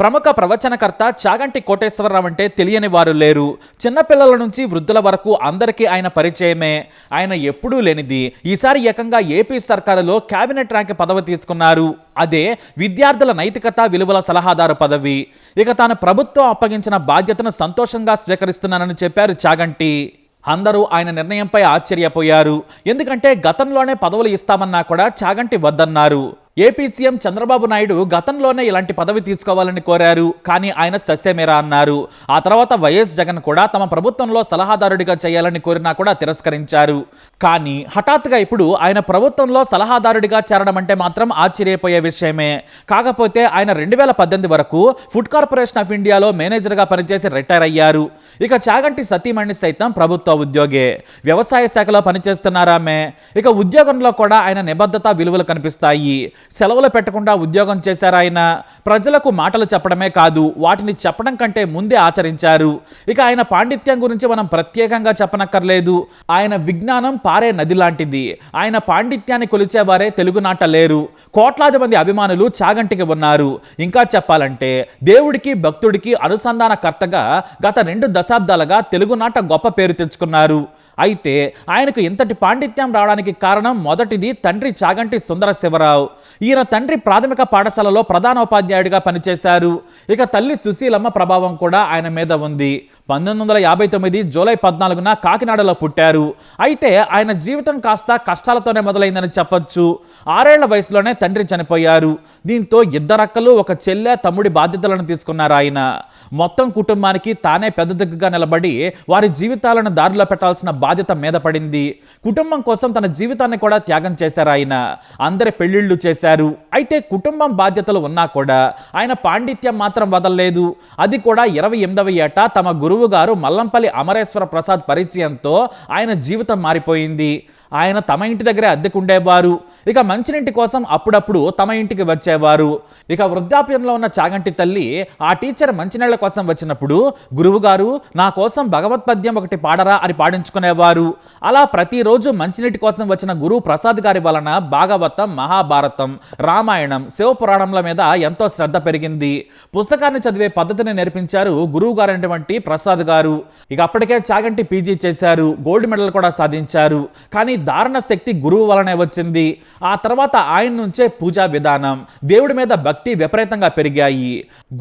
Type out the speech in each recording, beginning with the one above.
ప్రముఖ ప్రవచనకర్త చాగంటి కోటేశ్వరరావు అంటే తెలియని వారు లేరు. చిన్నపిల్లల నుంచి వృద్ధుల వరకు అందరికీ ఆయన పరిచయమే. ఆయన ఎప్పుడూ లేనిది. ఈసారి ఏకంగా ఏపీ సర్కారులో కేబినెట్ ర్యాంక్ పదవి తీసుకున్నారు. అదే విద్యార్థుల నైతికత విలువల సలహాదారు పదవి. ఇక తాను ప్రభుత్వం అప్పగించిన బాధ్యతను సంతోషంగా స్వీకరిస్తున్నానని చెప్పారు చాగంటి. అందరూ ఆయన నిర్ణయంపై ఆశ్చర్యపోయారు. ఎందుకంటే గతంలోనే పదవులు ఇస్తామన్నా కూడా చాగంటి వద్దన్నారు. ఏపీ సీఎం చంద్రబాబు నాయుడు గతంలోనే ఇలాంటి పదవి తీసుకోవాలని కోరారు. కానీ ఆయన సస్యమేరా అన్నారు. ఆ తర్వాత వైఎస్ జగన్ కూడా తమ ప్రభుత్వంలో సలహాదారుడిగా చేయాలని కోరినా కూడా తిరస్కరించారు. కానీ హఠాత్తుగా ఇప్పుడు ఆయన ప్రభుత్వంలో సలహాదారుడిగా చేరడం అంటే మాత్రం ఆశ్చర్యపోయే విషయమే. కాకపోతే ఆయన రెండు వేల పద్దెనిమిది వరకు ఫుడ్ కార్పొరేషన్ ఆఫ్ ఇండియాలో మేనేజర్గా పనిచేసి రిటైర్ అయ్యారు. ఇక చాగంటి సతీమణి సైతం ప్రభుత్వ ఉద్యోగే. వ్యవసాయ శాఖలో పనిచేస్తున్నారామె. ఇక ఉద్యోగంలో కూడా ఆయన నిబద్ధత విలువలు కనిపిస్తాయి. సెలవులు పెట్టకుండా ఉద్యోగం చేశారు ఆయన. ప్రజలకు మాటలు చెప్పడమే కాదు వాటిని చెప్పడం కంటే ముందే ఆచరించారు. ఇక ఆయన పాండిత్యం గురించి మనం ప్రత్యేకంగా చెప్పనక్కర్లేదు. ఆయన విజ్ఞానం పారే నది లాంటిది. ఆయన పాండిత్యాన్ని కొలిచేవారే తెలుగునాట లేరు. కోట్లాది మంది అభిమానులు చాగంటికి ఉన్నారు. ఇంకా చెప్పాలంటే దేవుడికి భక్తుడికి అనుసంధానకర్తగా గత రెండు దశాబ్దాలుగా తెలుగునాట గొప్ప పేరు తెచ్చుకున్నారు. అయితే ఆయనకు ఇంతటి పాండిత్యం రావడానికి కారణం మొదటిది తండ్రి చాగంటి సుందర శివరావు ఈయన తండ్రి ప్రాథమిక పాఠశాలలో ప్రధానోపాధ్యాయుడిగా పనిచేశారు. ఇక తల్లి సుశీలమ్మ ప్రభావం కూడా ఆయన మీద ఉంది. పంతొమ్మిది వందల యాభై తొమ్మిది జూలై పద్నాలుగున కాకినాడలో పుట్టారు. అయితే ఆయన జీవితం కాస్త కష్టాలతోనే మొదలైందని చెప్పొచ్చు. ఆరేళ్ళ వయసులోనే తండ్రి చనిపోయారు. దీంతో ఇద్దరక్కలు ఒక చెల్లె తమ్ముడి బాధ్యతలను తీసుకున్నారు ఆయన. మొత్తం కుటుంబానికి తానే పెద్ద దిక్కుగా నిలబడి వారి జీవితాలను దారిలో పెట్టాల్సిన బాధ్యత మీద పడింది. కుటుంబం కోసం తన జీవితాన్ని కూడా త్యాగం చేశారు ఆయన. అందరి పెళ్ళిళ్ళు చేశారు. అయితే కుటుంబం బాధ్యతలు ఉన్నా కూడా ఆయన పాండిత్యం మాత్రం వదలలేదు. అది కూడా ఇరవై ఎనిమిదవ ఏట తమ గురువు గురువు గారు మల్లంపల్లి అమరేశ్వర ప్రసాద్ పరిచయంతో ఆయన జీవితం మారిపోయింది. ఆయన తమ ఇంటి దగ్గరే అద్దెకుండేవారు. ఇక మంచినీటి కోసం అప్పుడప్పుడు తమ ఇంటికి వచ్చేవారు. ఇక వృద్ధాప్యంలో ఉన్న చాగంటి తల్లి ఆ టీచర్ మంచినీళ్ళ కోసం వచ్చినప్పుడు గురువుగారు నా కోసం భగవత్పద్యం ఒకటి పాడరా అని పాడించుకునేవారు. అలా ప్రతిరోజు మంచినీటి కోసం వచ్చిన గురువు ప్రసాద్ గారి వలన భాగవతం మహాభారతం రామాయణం శివపురాణంల మీద ఎంతో శ్రద్ధ పెరిగింది. పుస్తకాన్ని చదివే పద్ధతిని నేర్పించారు గురువు గారు అయినటువంటి ప్రసాద్ గారు. ఇక అప్పటికే చాగంటి పీజీ చేశారు గోల్డ్ మెడల్ కూడా సాధించారు. కానీ దారుణ శక్తి గురువు వలనే వచ్చింది. ఆ తర్వాత ఆయన నుంచే పూజా విధానం దేవుడి మీద భక్తి విపరీతంగా పెరిగాయి.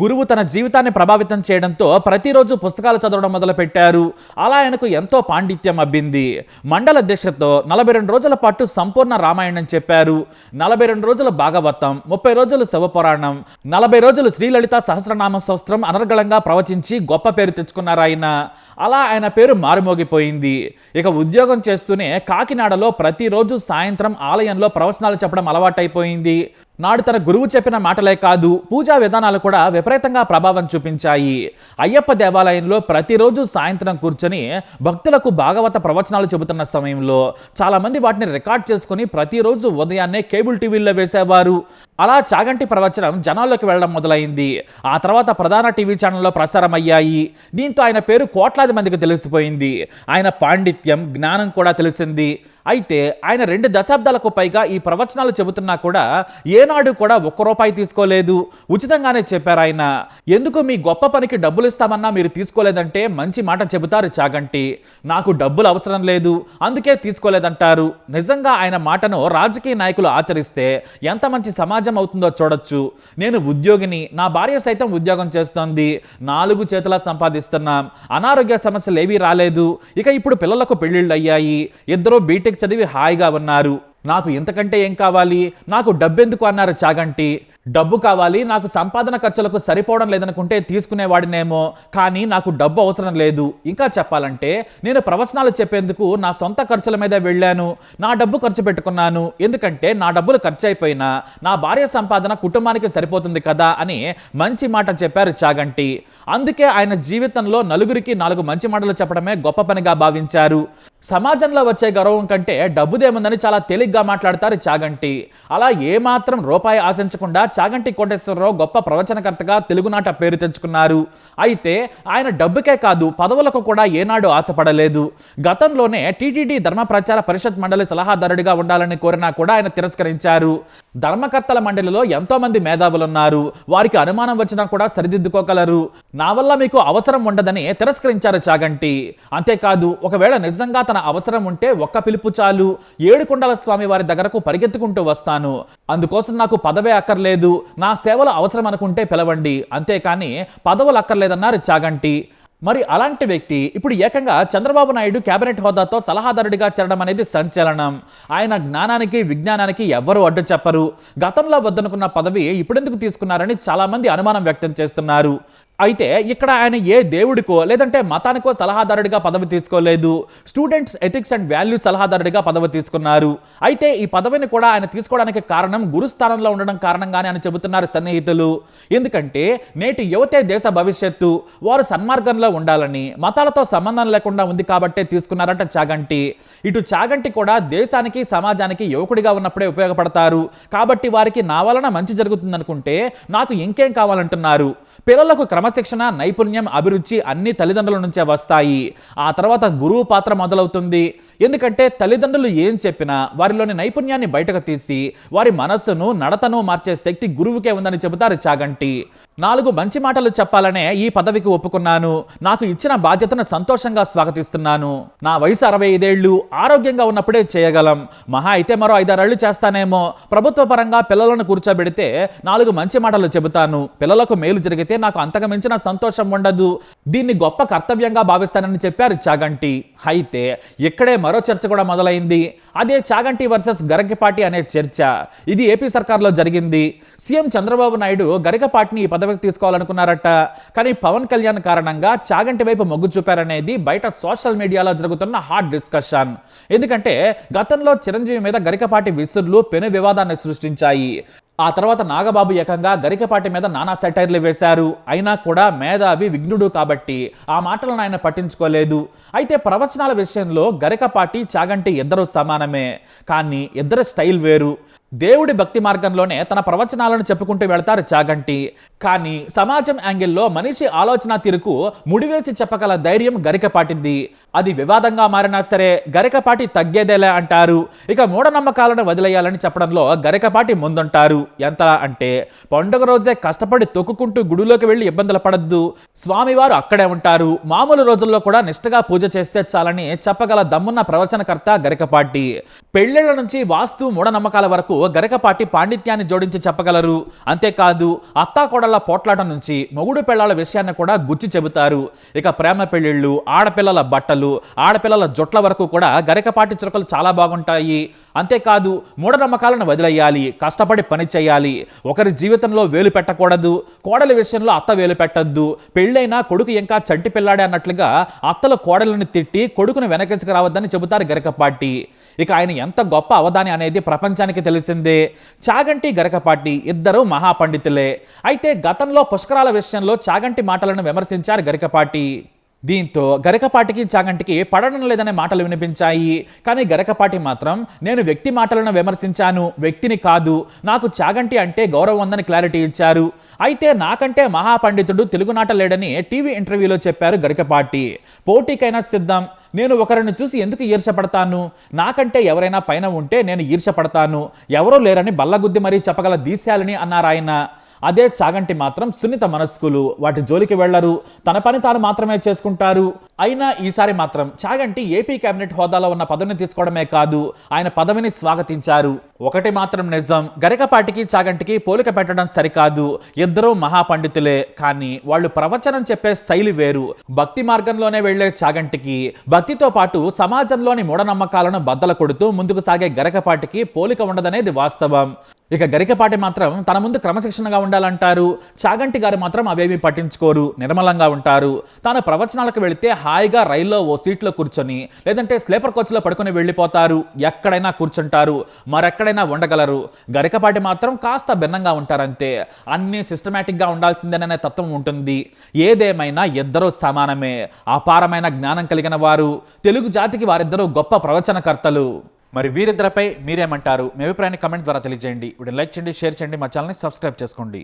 గురువు తన జీవితాన్ని ప్రభావితం చేయడంతో ప్రతిరోజు పుస్తకాలు చదవడం మొదలు పెట్టారు అలా ఆయనకు ఎంతో పాండిత్యం అబ్బింది. మండల దీక్షతో నలభై రెండు రోజుల పాటు సంపూర్ణ రామాయణం చెప్పారు. నలభై రెండు రోజుల భాగవతం ముప్పై రోజులు శివపురాణం నలభై రోజులు శ్రీలలిత సహస్రనామ సంవత్సరం అనర్గళంగా ప్రవచించి గొప్ప పేరు తెచ్చుకున్నారు. ఆయన అలా ఆయన పేరు మారుమోగిపోయింది. ఇక ఉద్యోగం చేస్తూనే కాకినాడలో ప్రతిరోజు సాయంత్రం ఆలయంలో ప్రవచనాలు చెప్పడం అలవాటైపోయింది. నాడు తన గురువు చెప్పిన మాటలే కాదు పూజా విధానాలు కూడా విపరీతంగా ప్రభావం చూపించాయి. అయ్యప్ప దేవాలయంలో ప్రతిరోజు సాయంత్రం కూర్చొని భక్తులకు భాగవత ప్రవచనాలు చెబుతున్న సమయంలో చాలామంది వాటిని రికార్డ్ చేసుకుని ప్రతిరోజు ఉదయాన్నే కేబుల్ టీవీల్లో వేసేవారు. అలా చాగంటి ప్రవచనం జనాల్లోకి వెళ్ళడం మొదలైంది. ఆ తర్వాత ప్రధాన టీవీ ఛానల్లో ప్రసారం అయ్యాయి దీంతో ఆయన పేరు కోట్లాది మందికి తెలిసిపోయింది. ఆయన పాండిత్యం జ్ఞానం కూడా తెలిసింది. అయితే ఆయన రెండు దశాబ్దాలకు పైగా ఈ ప్రవచనాలు చెబుతున్నా కూడా ఏనాడు కూడా ఒక్క రూపాయి తీసుకోలేదు. ఉచితంగానే చెప్పారు ఆయన. ఎందుకు మీ గొప్ప పనికి డబ్బులు ఇస్తామన్నా మీరు తీసుకోలేదంటే మంచి మాట చెబుతారు చాగంటి. నాకు డబ్బులు అవసరం లేదు అందుకే తీసుకోలేదంటారు. నిజంగా ఆయన మాటను రాజకీయ నాయకులు ఆచరిస్తే ఎంత మంచి సమాజం అవుతుందో చూడొచ్చు. నేను ఉద్యోగిని నా భార్య సైతం ఉద్యోగం చేస్తోంది. నాలుగు చేతుల సంపాదిస్తున్నాం. అనారోగ్య సమస్యలు ఏవీ రాలేదు. ఇక ఇప్పుడు పిల్లలకు పెళ్ళిళ్ళు అయ్యాయి ఇద్దరు బీటెక్ చదివి హాయిగా ఉన్నారు. నాకు ఇంతకంటే ఏం కావాలి? నాకు డబ్బెందుకు అన్నారు చాగంటి? డబ్బు కావాలి నాకు సంపాదన ఖర్చులకు సరిపోవడం లేదనుకుంటే తీసుకునేవాడినేమో కానీ నాకు డబ్బు అవసరం లేదు. ఇంకా చెప్పాలంటే నేను ప్రవచనాలు చెప్పేందుకు నా సొంత ఖర్చుల మీద వెళ్ళాను నా డబ్బు ఖర్చు పెట్టుకున్నాను. ఎందుకంటే నా డబ్బులు ఖర్చు అయిపోయినా నా భార్య సంపాదన కుటుంబానికి సరిపోతుంది కదా అని మంచి మాట చెప్పారు చాగంటి. అందుకే ఆయన జీవితంలో నలుగురికి నాలుగు మంచి మాటలు చెప్పడమే గొప్ప పనిగా భావించారు. సమాజంలో వచ్చే గౌరవం కంటే డబ్బుదేముందని చాలా తేలిగ్గా మాట్లాడతారు చాగంటి. అలా ఏమాత్రం రూపాయి ఆశించకుండా చాగంటి కోటేశ్వరరావు గొప్ప ప్రవచనకర్తగా తెలుగునాట పేరు తెచ్చుకున్నారు. అయితే ఆయన డబ్బుకే కాదు పదవులకు కూడా ఏనాడు ఆశపడలేదు. గతంలోనే టీటీడీ ధర్మ ప్రచార పరిషత్ మండలి సలహాదారుడిగా ఉండాలని కోరినా కూడా ఆయన తిరస్కరించారు. ధర్మకర్తల మండలిలో ఎంతో మంది మేధావులున్నారు. వారికి అనుమానం వచ్చినా కూడా సరిదిద్దుకోగలరు. నా వల్ల మీకు అవసరం ఉండదని తిరస్కరించారు చాగంటి. అంతేకాదు ఒకవేళ నిజంగా తన అవసరం ఉంటే ఒక్క పిలుపు చాలు. ఏడుకొండల స్వామి వారి దగ్గరకు పరిగెత్తుకుంటూ వస్తాను. అందుకోసం నాకు పదవే అక్కర్లేదు. నా సేవలు అవసరం అనుకుంటే పిలవండి. అంతేకాని పదవులు అక్కర్లేదన్నారు చాగంటి. మరి అలాంటి వ్యక్తి ఇప్పుడు ఏకంగా చంద్రబాబు నాయుడు కేబినెట్ హోదాతో సలహాదారుడిగా చేరడం అనేది సంచలనం. ఆయన జ్ఞానానికి విజ్ఞానానికి ఎవ్వరూ అడ్డు చెప్పరు. గతంలో వద్దనుకున్న పదవి ఇప్పుడెందుకు తీసుకున్నారని చాలామంది అనుమానం వ్యక్తం చేస్తున్నారు. అయితే ఇక్కడ ఆయన ఏ దేవుడికో లేదంటే మతానికో సలహాదారుడిగా పదవి తీసుకోలేదు. స్టూడెంట్స్ ఎథిక్స్ అండ్ వాల్యూ సలహాదారుడిగా పదవి తీసుకున్నారు. అయితే ఈ పదవిని కూడా ఆయన తీసుకోవడానికి కారణం గురుస్థానంలో ఉండడం కారణంగానే అని చెబుతున్నారు సన్నిహితులు. ఎందుకంటే నేటి యువతే దేశ భవిష్యత్తు వారు సన్మార్గంలో ఉండాలని మతాలతో సంబంధం లేకుండా ఉంది కాబట్టే తీసుకున్నారట చాగంటి. ఇటు చాగంటి కూడా దేశానికి సమాజానికి యువకుడిగా ఉన్నప్పుడే ఉపయోగపడతారు. కాబట్టి వారికి నా వలన మంచి జరుగుతుందనుకుంటే నాకు ఇంకేం కావాలంటున్నారు. పిల్లలకు క్రమశిక్షణ నైపుణ్యం అభిరుచి అన్ని తల్లిదండ్రుల నుంచే వస్తాయి. ఆ తర్వాత గురువు పాత్ర మొదలవుతుంది. ఎందుకంటే తల్లిదండ్రులు ఏం చెప్పినా వారిలోని నైపుణ్యాన్ని బయటకు తీసి వారి మనస్సును నడతను మార్చే శక్తి గురువుకే ఉందని చెబుతారు చాగంటి. నాలుగు మంచి మాటలు చెప్పాలనే ఈ పదవికి ఒప్పుకున్నాను. నాకు ఇచ్చిన బాధ్యతను సంతోషంగా స్వాగతిస్తున్నాను. నా వయసు అరవై ఐదేళ్ళు ఆరోగ్యంగా ఉన్నప్పుడే చేయగలం. మహా అయితే మరో ఐదారేళ్ళు చేస్తానేమో. ప్రభుత్వ పరంగా పిల్లలను కూర్చోబెడితే నాలుగు మంచి మాటలు చెబుతాను. పిల్లలకు మేలు జరిగితే నాకు అంతకమించిన సంతోషం ఉండదు. దీన్ని గొప్ప కర్తవ్యంగా భావిస్తానని చెప్పారు చాగంటి. అయితే ఇక్కడే మరో చర్చ కూడా మొదలైంది. అదే చాగంటి వర్సెస్ గరకపాటి అనే చర్చ. ఇది ఏపీ సర్కార్లో జరిగింది. సీఎం చంద్రబాబు నాయుడు గరికపాటిని ఈ పదవికి తీసుకోవాలనుకున్నారట. కానీ పవన్ కళ్యాణ్ కారణంగా చాగంటి వైపు మొగ్గు చూపారనేది బయట సోషల్ మీడియాలో జరుగుతున్న హాట్ డిస్కషన్. ఎందుకంటే గతంలో చిరంజీవి మీద గరికపాటి విసురులు పెను వివాదాన్ని సృష్టించాయి. ఆ తర్వాత నాగబాబు ఏకంగా గరికపాటి మీద నానా సెటైర్లు వేశారు. అయినా కూడా మేధావి విఘ్నుడు కాబట్టి ఆ మాటలను ఆయన పట్టించుకోలేదు. అయితే ప్రవచనాల విషయంలో గరికపాటి చాగంటి ఇద్దరు సమానమే. కానీ ఇద్దరు స్టైల్ వేరు. దేవుడి భక్తి మార్గంలోనే తన ప్రవచనాలను చెప్పుకుంటూ వెళతారు చాగంటి. కానీ సమాజం యాంగిల్లో మనిషి ఆలోచన తీరుకు ముడివేసి చెప్పగల ధైర్యం గరికపాటింది అది వివాదంగా మారినా సరే గరికపాటి తగ్గేదేలే అంటారు. ఇక మూఢనమ్మకాలను వదిలేయాలని చెప్పడంలో గరికపాటి ముందుంటారు. ఎంత అంటే పండుగ రోజే కష్టపడి తొక్కుకుంటూ గుడిలోకి వెళ్ళి ఇబ్బందులు పడద్దు. స్వామివారు అక్కడే ఉంటారు. మామూలు రోజుల్లో కూడా నిష్టగా పూజ చేస్తే చాలని చెప్పగల దమ్మున్న ప్రవచనకర్త గరికపాటి పెళ్ళిళ్ళ నుంచి వాస్తు మూఢనమ్మకాల వరకు గరికపాటి పాండిత్యాన్ని జోడించి చెప్పగలరు. అంతేకాదు అత్తాకోడళ్ళ పోట్లాట నుంచి మొగుడు పెళ్ళాల విషయాన్ని కూడా గుచ్చి చెబుతారు. ఇక ప్రేమ పెళ్ళిళ్ళు ఆడపిల్లల బట్టలు ఆడపిల్లల జొట్ల వరకు కూడా గరికపాటి చురుకలు చాలా బాగుంటాయి. అంతేకాదు మూఢనమ్మకాలను వదిలేయాలి కష్టపడి పని చేయాలి. ఒకరి జీవితంలో వేలు పెట్టకూడదు కోడల విషయంలో అత్త వేలు పెట్టద్దు. పెళ్ళైనా కొడుకు ఇంకా చంటి పిల్లాడే అన్నట్లుగా అత్తల కోడలను తిట్టి కొడుకును వెనకేసుకు రావద్దని చెబుతారు గరికపాటి. ఇక ఆయన ఎంత గొప్ప అవధాని అనేది ప్రపంచానికి తెలిసిందే చాగంటి గరికపాటి ఇద్దరు మహాపండితులే. అయితే గతంలో పుష్కరాల విషయంలో చాగంటి మాటలను విమర్శించారు గరికపాటి. దీంతో గరకపాటికి చాగంటికి పడడం లేదనే మాటలు వినిపించాయి. కానీ గరకపాటి మాత్రం నేను వ్యక్తి మాటలను విమర్శించాను వ్యక్తిని కాదు. నాకు చాగంటి అంటే గౌరవం ఉందని క్లారిటీ ఇచ్చారు. అయితే నాకంటే మహాపండితుడు తెలుగునాట లేడని టీవీ ఇంటర్వ్యూలో చెప్పారు గరికపాటి. పోటీకైనా సిద్ధం. నేను ఒకరిని చూసి ఎందుకు ఈర్షపడతాను? నాకంటే ఎవరైనా పైన ఉంటే నేను ఈర్షపడతాను. ఎవరూ లేరని బల్లగుద్ది మరీ చెప్పగల దీశాలని అన్నారు ఆయన అదే చాగంటి మాత్రం సున్నిత మనస్కులు. వాటి జోలికి వెళ్ళరు తన పని తాను మాత్రమే చేసుకుంటారు. అయినా ఈసారి మాత్రం చాగంటి ఏపీ కేబినెట్ హోదాలో ఉన్న పదవిని తీసుకోవడమే కాదు ఆయన పదవిని స్వాగతించారు. ఒకటి మాత్రం నిజం గరికపాటికి చాగంటికి పోలిక పెట్టడం సరికాదు. ఇద్దరూ మహాపండితులే. కానీ వాళ్ళు ప్రవచనం చెప్పే శైలి వేరు. భక్తి మార్గంలోనే వెళ్ళే చాగంటికి భక్తితో పాటు సమాజంలోని మూఢనమ్మకాలను బద్దల కొడుతూ ముందుకు సాగే గరకపాటికి పోలిక ఉండదనేది వాస్తవం. ఇక గరికపాటి మాత్రం తన ముందు క్రమశిక్షణగా ఉండాలంటారు. చాగంటి గారు మాత్రం అవేమీ పట్టించుకోరు. నిర్మలంగా ఉంటారు. తాను ప్రవచనాలకు వెళితే హాయిగా రైల్లో ఓ సీట్లో కూర్చొని లేదంటే స్లీపర్ కోచ్లో పడుకొని వెళ్ళిపోతారు. ఎక్కడైనా కూర్చుంటారు. మరెక్కడైనా ఉండగలరు. గరికపాటి మాత్రం కాస్త భిన్నంగా ఉంటారంతే. అన్నీ సిస్టమేటిక్గా ఉండాల్సిందేననే తత్వం ఉంటుంది. ఏదేమైనా ఇద్దరూ సమానమే. అపారమైన జ్ఞానం కలిగిన వారు. తెలుగు జాతికి వారిద్దరూ గొప్ప ప్రవచనకర్తలు. మరి వీరిద్దరిపై మీరేమంటారు మీ అభిప్రాయాన్ని కమెంట్ ద్వారా తెలియజేయండి. వీడిని లైక్ చేయండి షేర్ చేయండి మా ఛానల్ని సబ్స్క్రైబ్ చేసుకోండి.